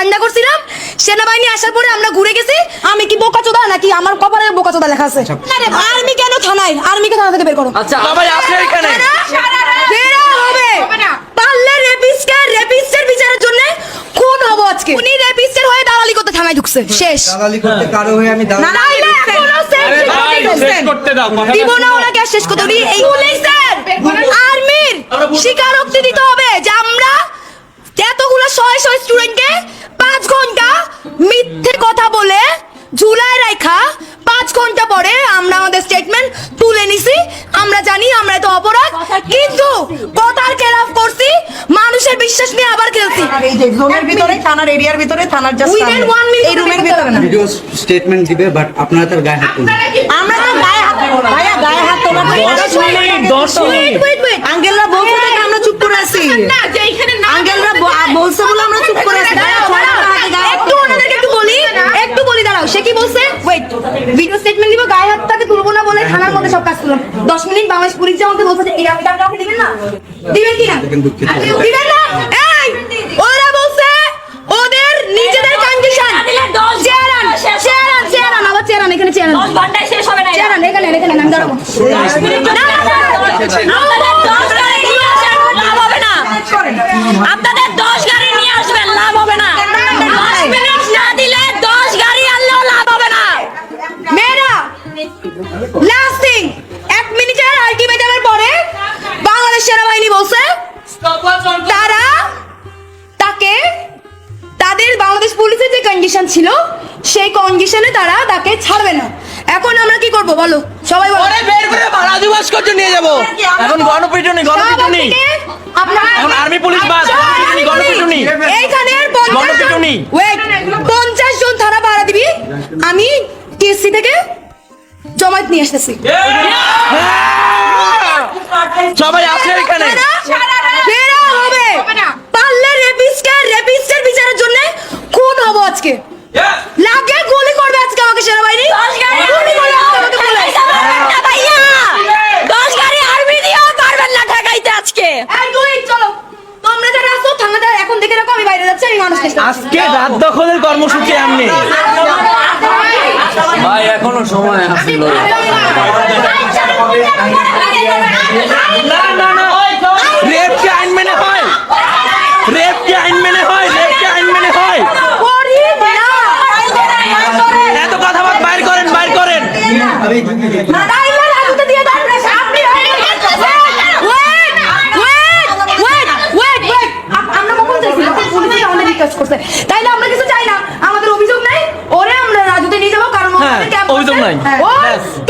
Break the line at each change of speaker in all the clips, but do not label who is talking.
ঠান্ডা করছিলাম সেনাবাহিনী আসার পরে আমরা ঘুরে গেছি। আমি কি বোকা চোদা নাকি? আমার কপালে বোকা চোদা লেখা আছে। আর্মি কেন থানায়? আর্মিকে থানা থেকে বের করো?
আচ্ছা আছে এখানে।
বেরা হবে। পারলে রেপিস্টকে রেপিস্টের বিচারের জন্য খুন হব আজকে। উনি রেপিস্টের হয়ে দালালি করতে থানায় ঢুকছে। শেষ।
দালালি করতে কারও হয়ে আমি দালালি
নাইলে এখনও শেষ করতে
করতে দাও
দিব না ওনাকে শেষ করতে। উনি এই পুলিশের আর্মির স্বীকারোক্তি দিতে হবে। এতগুলো শয়ে শয়ে স্টুডেন্টকে পাঁচ ঘণ্টা মিথ্যে কথা বলে ঝুলায় রাখা পাঁচ ঘণ্টা পরে আমরা আমাদের স্টেটমেন্ট তুলে নিছি। আমরা জানি আমরা তো অপরাধ কিন্তু কথার খেলাফ করছি মানুষের বিশ্বাস নিয়ে আবার খেলছি।
এই যে জোনের ভিতরে থানার এরিয়ার ভিতরে থানার জাস্ট
Within one minute
এই রুমের ভিতরে না?
ভিডিও স্টেটমেন্ট দিবে বাট আপনারা তার গায়ে হাত তুলবেন
আমরা তো গায়ে হাত না। ভাইয়া গায়ে হাত তোলা
দশ মিনিট দশ মিনিট.
আঙ্কেলরা বলছে আমরা চুপ করে আছি। আঙ্কেলরা ব- আ- বলছে বলে আমরা চুপ করে আছি। হাতে হাত
একটু ওনাদেরকে একটু বলি একটু বলি দাঁড়াও সে কি বলছে ওয়েট ভিডিও স্টেটমেন্ট দিব গায়ে হাতটাকে তুলবো না বলে থানার মধ্যে সব কাজ করলাম দশ মিনিট বাংলাদেশ পুলিশ যে আমাকে বলছে যে এই আমি টাকা দিবেন না দিবেন কি না দিবেন না এই ওরা বলছে ওদের নিজেদের কন্ডিশন চেয়ারান চেয়ারান চেয়ারান আবার চেয়ারান এখানে চেয়ারান
ঘন্টায় শেষ হবে না
চেয়ারান এখানে এখানে আমি দাঁড়াবো না, না, না।
আপনাদের
তারা তাকে তাদের বাংলাদেশ পুলিশের যে কন্ডিশন ছিল সেই কন্ডিশনে তারা তাকে ছাড়বে না। এখন আমরা কি করব বলো? সবাই বলো।
বের করে রাজু ভাস্কর্য নিয়ে যাব। এখন গণপিটুনি গণপিটুনি। এখন আর্মি পুলিশ বাদ গণপিটুনি গণপিটুনি।
এইখানের
গণপিটুনি।
ওয়েট পঞ্চাশ জন থানা ভাড়া দিবি। আমি টিএসসি থেকে জমায়েত নিয়ে আসতেছি।
সবাই আছে এখানে
বেরা হবে পারলে রেপিস্টকে রেপিস্টের বিচারের জন্য খুন হব আজকে লাগে গুলি করবে আজকে আমাকে সেনাবাহিনী
দশ গাড়ি
গুলি করবে আজকে আমাকে পুলিশ।
ঠেকাইতে পারবেন না ভাইয়া দশ গাড়ি আর্মি দিয়েও পারবেন না ঠেকাইতে আজকে
এই দুই চলো তোমরা যারা আসো থানাটা এখন দেখে রাখো আমি বাইরে যাচ্ছি আমি মানুষকে
আজকে রাত দখলের কর্মসূচি আমনি
ভাই এখনও সময় আছে
না না না রেপ কি আইন মেনে হয় রেপ কি আইন মেনে হয় রেপ কি আইন মেনে হয় এত কথা বাদ বাইর করেন বাইর করেন
নাই।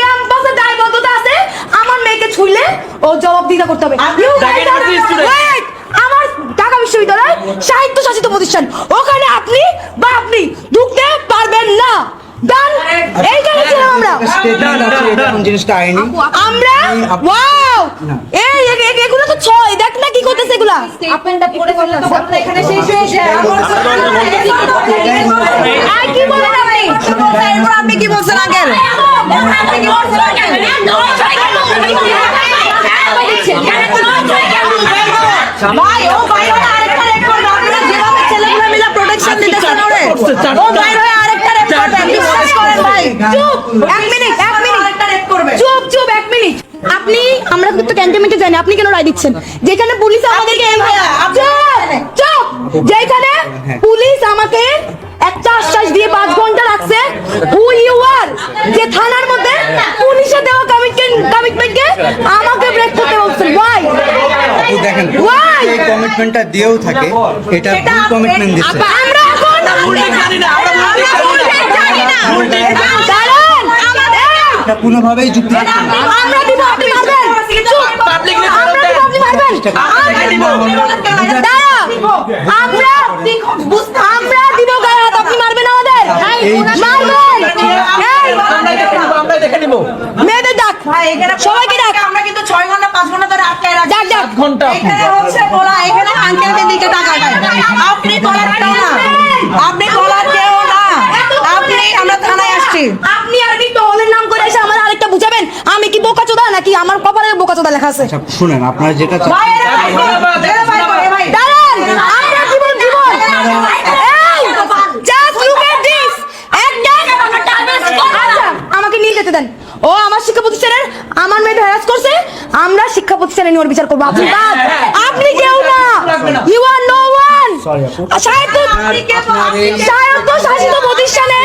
ক্যাম্পাসে দায়বদ্ধতা আছে আমার মেয়েকে ছুইলে ও জবাবদিহিতা করতে হবে! আমার ঢাকা বিশ্ববিদ্যালয় সাহিত্য শাসিত প্রতিষ্ঠান ওখানে আপনি বা আপনি ঢুকতে পারবেন না ডান এইখানে ছিলাম আমরা ওয়াও এই এগুলো তো ছয় দেখ না কি করতেছে এগুলা
আপেনটা পড়ে ফেললে তো এখানে শেষ হয়ে যায়
কি বলেন আপনি
এরপর আপনি কি বলছেন আঙ্কেল ভাই ও বাইরে আরেকটা রেপ আপনারা যেভাবে ছেলেগুলো মিলে প্রোটেকশন দিতেছেন ওরে। ও বাইরে আরেকটা রেপ বিশ্বাস করেন ভাই?
চুপ এক মিনিট এক মিনিট।
আরেকটা রেপ করবে।
চুপ চুপ এক মিনিট। আপনি আমরা কিন্তু ক্যান্টনমেন্টে জানি আপনি কেন রায় দিচ্ছেন? যেখানে পুলিশ আমাদেরকে চুপ যেখানে পুলিশ আমাকে একটা আশ্বাস দিয়ে পাঁচ ঘণ্টা হু ইউ আর যে থানার মধ্যে পুলিশে দেওয়া কমিটমেন্ট কমিটমেন্টকে আমাকে ব্রেক করতে বলছেন ওয়াই
দেখেন? এই কমিটমেন্টটা দিয়েও থাকে এটা ভুল কমিটমেন্ট দিচ্ছে
আমরা এখন
উল্লেখ জানি না আমরা জানি না
কোনোভাবেই যুক্তি
আমরা দিব আপনি মারবেন। চুপ।
Publicly
আমরা মেয়েদের ডাক। সবাইকে ডাক।
আমরা কিন্তু ছয় ঘণ্টা পাঁচ ঘণ্টা ধরে আটকায় রাখছি।
ডাক ডাক।
ঘণ্টা
এখানে হচ্ছে বলা এখানে আঙ্কেলকে দিকে টাকা আপনি কলার কেউ না। আপনি কলার কেউ না। আপনি আমরা থানায় আসছি।
আপনি আর কি টহলের নাম করে এসে আমার আরেকটা বুঝাবেন? আমি কি বোকা চোদা নাকি আমার কপালে বোকা চোদা লেখা আছে?
আচ্ছা শুনেন আপনারা যেটা
দাঁড়ান আমরা জীবন জীবন এই পেট হ্যারাস করছে আমরা শিক্ষা প্রতিষ্ঠানে নিয়ে ওর বিচার করব। আপনি বাদ। আপনি কেউ না। ইউ আর নো ওয়ান শাসিত প্রতিষ্ঠানে.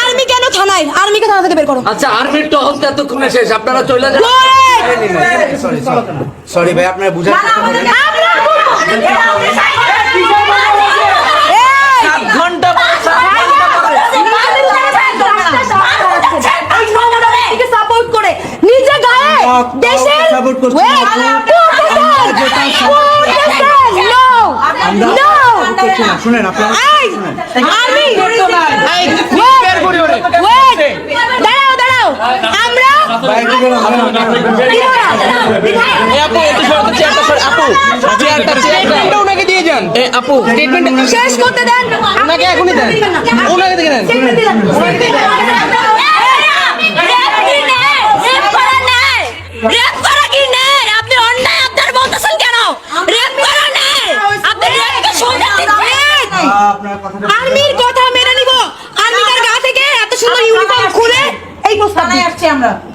আর্মি কেন থানায়? আর্মিকে থানা থেকে বের করো।
আচ্ছা আর্মির তো এতক্ষণে শেষ। আপনারা চলে যান।
সরি ভাই আপনারা বুঝার
সাত ঘণ্টা পরে সাত
সাপোর্ট করে নিজে গায়ে দেশের
support করছি।
Wait, protestant, no, no.
শুনেন আপনারা
এই, army,
এই,
Wait,
বের করি ওরে।
wait, দাঁড়াও দাঁড়াও আমরা
বাইরে বের হন।
এই আপু একটু সরো তো চেয়ারটা সরো আপু আপু স্টেটমেন্ট
শেষ করতে দেন
ওনাকে এখনই দেন ওনাকে দিয়ে দেন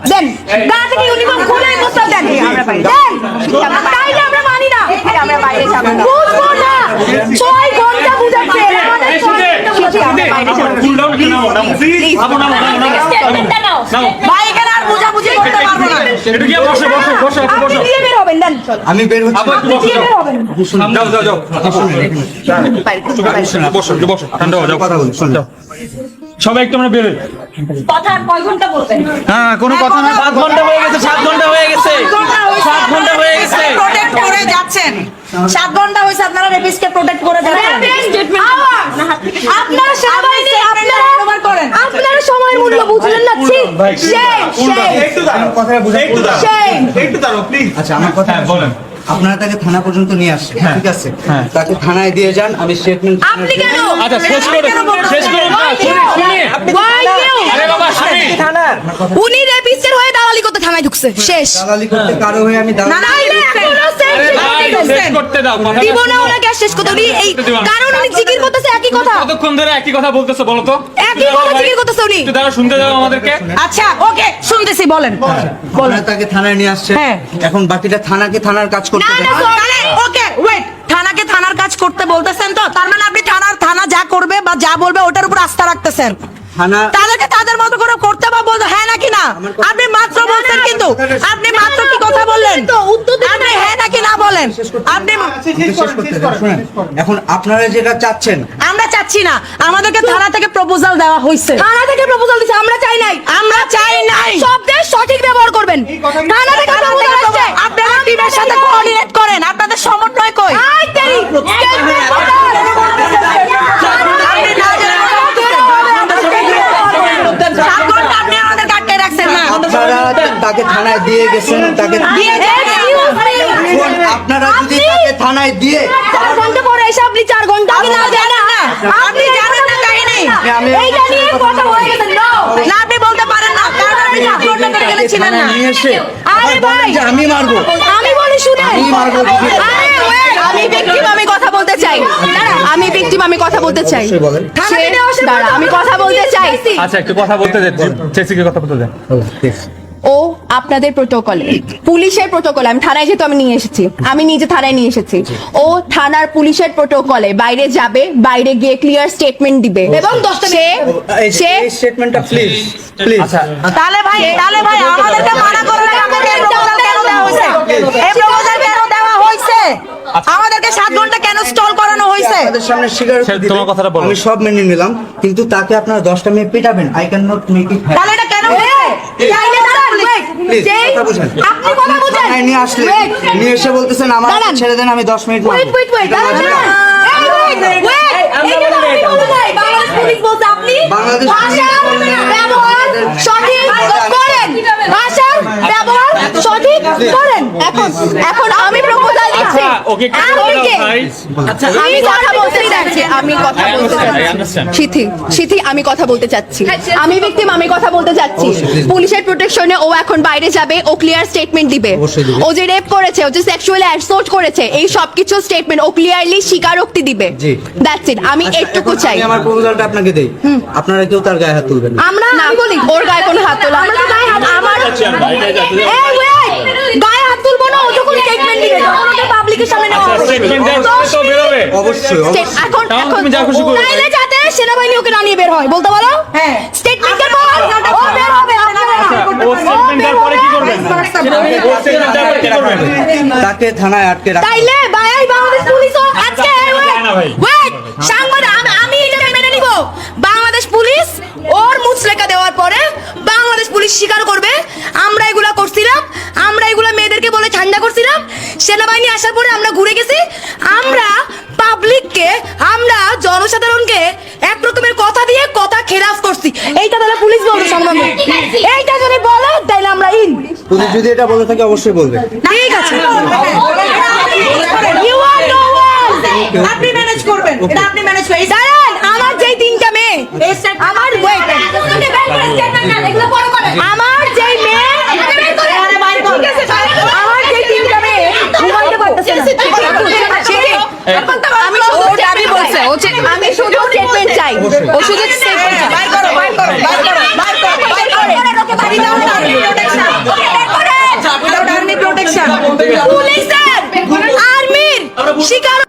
দিন। গা থেকে ইউনিফর্ম খুলে প্রস্তাব দেন দেন তাইলে আমরা মানি না আমরা বাইরে যাব না বুঝব না ছয় ঘণ্টা বুঝাচ্ছে আমাদের ছয় ঘণ্টা বুঝাচ্ছে, আমরা বাইরে যাব না।
স্টেটমেন্টটা নাও
ভাই এখানে আর বুঝাবুঝি করতে পারব না
আপনি বের হবেন দেন
আমি বের হচ্ছি
সবাই একটু আমরা বেরোই।
কথা কয় ঘণ্টা বলবেন
হ্যাঁ কোনো কথা না।
সাত ঘণ্টা হয়ে গেছে সাত ঘণ্টা হয়ে গেছে। সাত ঘণ্টা হয়ে গেছে।
প্রোটেক্ট করে যাচ্ছেন। সাত ঘণ্টা হয়েছে আপনারা রেপিসকে প্রোটেক্ট করে যাচ্ছেন।
আপনারা সেনাবাহিনী আপনারা
ব্যবহার করেন
আপনারা সময় মূল্য বুঝলেন না? ছি সেই সেই
কথা বুঝাই
সেই
আচ্ছা আমার কথা
বলেন।
আপনারা তাকে থানা পর্যন্ত নিয়ে আসছেন ঠিক আছে? তাকে থানায় দিয়ে যান আমি স্টেটমেন্ট
আপনি কেন?
আচ্ছা শেষ করুন শেষ করুন আরে বাবা শুনি।
উনি রেপিস্টের হয়ে দালালি করতে থানায় ঢুকছে। শেষ।
দালালি করতে কারও হয়ে আমি দালালি
করতে দাও
দিব না ওনাকে শেষ করতে উনি এই কারণ উনি জিকির করতেছে একই
কতক্ষণ ধরে একই কথা বলতেছো বলো তো?
একই কথা ঠিকই করতেছে উনি।
একটু দাঁড়া শুনতে দাও আমাদেরকে।
আচ্ছা ওকে শুনতেছি বলেন।
বলেন। তাকে থানায় নিয়ে আসছে।
হ্যাঁ।
এখন বাকিটা থানাকে থানার কাজ করতে
না না
ওকে ওয়েট থানাকে থানার কাজ করতে বলতেছেন তো? তার মানে আপনি থানার থানা যা করবে বা যা বলবে ওটার উপর আস্থা রাখতেছেন।
থানা
তাদেরকে তাদের মতো করে করতে বা বলতে হ্যাঁ নাকি না? আপনি মাত্র বলছেন কিন্তু আপনি মাত্র কি কথা বললেন? আপনি হ্যাঁ নাকি না বলেন? আপনি
শুনেন এখন আপনারা যেটা চাচ্ছেন
আমরা চাচ্ছি না। আমাদেরকে থানা থেকে প্রপোজাল দেওয়া হয়েছে।
থানা থেকে প্রপোজাল দিছে আমরা চাই নাই।
আমরা চাই নাই।
শব্দের সঠিক ব্যবহার করবেন। থানা থেকে প্রপোজাল আসছে।
আপনারা টিমের সাথে কোঅর্ডিনেট করেন। আপনাদের সমন্বয় কই?
তাকে থানায় দিয়ে গেছেন তাকে আপনারা যদি তাকে থানায় দিয়ে
চার ঘণ্টা পরে এসে আপনি চার ঘণ্টা আগে না। জানেন
আপনি জানেন না কাহিনী।
আমি-
এইটা নিয়ে কথা বলে গেছেন
না। আপনি বলতে পারেন না। কারণ আপনি আপলোডটা করে গেলে ছিলেন না।
আরে ভাই।
আমি মারবো।
আমি বলি শুনে
আমি মারবো।
আরে আমি ভিকটিম আমি কথা বলতে চাই। আমি ভিকটিম আমি কথা বলতে চাই।
বলেন।
আমি কথা বলতে চাই।
আচ্ছা একটু কথা বলতে দেন। চেসিকে কথা বলতে দেন।
ও আপনাদের প্রোটোকলে পুলিশের প্রোটোকলে আমি থানায় যেহেতু আমি নিয়ে এসেছি। আমি নিজে থানায় নিয়ে এসেছি। ও থানার পুলিশের প্রোটোকলে বাইরে যাবে বাইরে গিয়ে ক্লিয়ার স্টেটমেন্ট দিবে। এবং সে সে
স্টেটমেন্টটা প্লিজ প্লিজ
আচ্ছা
তাহলে ভাই তাহলে ভাই আমাদেরকে মানা করে আমাদেরকে প্রপোজাল কেন দেওয়া হয়েছে। এই প্রপোজাল কেন দেওয়া হয়েছে? আমাদেরকে সাত ঘণ্টা কেন স্টল করানো হয়েছে?
আপনাদের সামনে স্বীকার
তোমার কথাটা বলো।
আমি সব মেনে নিলাম কিন্তু তাকে আপনারা দশটা মেয়ে পেটাবেন। I can not make it
তাহলে এটা কেন
wait,
কথা বুঝেন।
আপনি কথা বুঝেন।
থানায় নিয়ে আসলে নিয়ে এসে বলতেছেন আমার
দাঁড়ান।
ছেড়ে দেন আমি দশ মিনিট
wait, wait, wait, দাঁড়ান, দাঁড়ান। এই, wait, wait, এইটা তো আপনি বলে নাই, বাংলাদেশ পুলিশ বলছে আপনি
বাংলাদেশ পুলিশ
ভাষার
বললে
ব্যবহার সঠিক করেন। ভাষার ব্যবহার সঠিক করেন। এখন এখন আমি প্রপোজাল দিচ্ছি
আচ্ছা ওকে
কে? আমি কথা বলতে চাচ্ছি। আমি কথা বলতে চাচ্ছি। সিথি সিথি আমি কথা বলতে চাচ্ছি। আমি ভিকটিম আমি কথা বলতে চাচ্ছি। পুলিশের প্রোটেকশনে ও এখন বাইরে যাবে ও ক্লিয়ার স্টেটমেন্ট দিবে। ও যে রেপ করেছে ও যে সেক্সুয়াল অ্যাসল্ট করেছে এই সব কিছু স্টেটমেন্ট ও ক্লিয়ারলি স্বীকারোক্তি দিবে। দ্যাটস ইট আমি
আচ্ছা,
একটুকু চাই
আমি আমার প্রপোজালটা আপনাকে দেই? আপনারা কেউ তার গায়ে হাত তুলবেন
আমরা আমি বলি ওর গায়ে কোনো হাত তোলা আমরা তো গায়ে হাত আমার এই wait! গায়ে হাত তুলবো না ও যখন স্টেটমেন্ট দিবে তখন ওকে পাবলিকের সামনে নেওয়া হবে
statement দেওয়ার পরে তো বেরোবে।
অবশ্যই
এখন এখন
তুমি যা খুশি করো।
তাইলে যাতে সেনাবাহিনী ওকে না নিয়ে বের হয় বলতে বলো
হ্যাঁ।
স্টেটমেন্টের পর ও বের হবে আপনারা না।
ও statement দেওয়ার পরে কি করবেন ও statement দেওয়ার পরে কি করবেন
তাকে থানায় আটকে রাখা
তাইলে ভাই বাংলাদেশ পুলিশও আজকে
যায় না ভাই।
ওয়েট সাংবাদিক আমি আমি মেনে নিব বাংলাদেশ পুলিশ ওর মুচলেকা দেওয়ার পরে বাংলাদেশ পুলিশ স্বীকার করবে আমরা এগুলা করছিলাম আমরা এগুলা মেয়েদেরকে বলে ঠান্ডা করছিলাম সেনাবাহিনী আসার পরে আমরা ঘুরে গেছি আমরা পাবলিককে আমরা জনসাধারণকে এক রকমের কথা দিয়ে কথা খেলাফ করছি এইটা তাহলে পুলিশ বলবে সংগ্রামে এইটা যদি বলে তাইলে আমরা ইন
পুলিশ যদি এটা বলে থাকে অবশ্যই বলবে
ঠিক আছে ইউ আর নো
আপনি ম্যানেজ করবেন এটা আপনি ম্যানেজ করবেন
দাঁড়ান আমার যেই তিনটা মেয়ে আমার ওয়েট আমার যেই মেয়ে আমার যেই তিনটা মেয়ে ঘুমাইতে পারতেছে না
উইদাউট ওষুধের প্রোটেকশন
পুলিশের আর্মির শিকার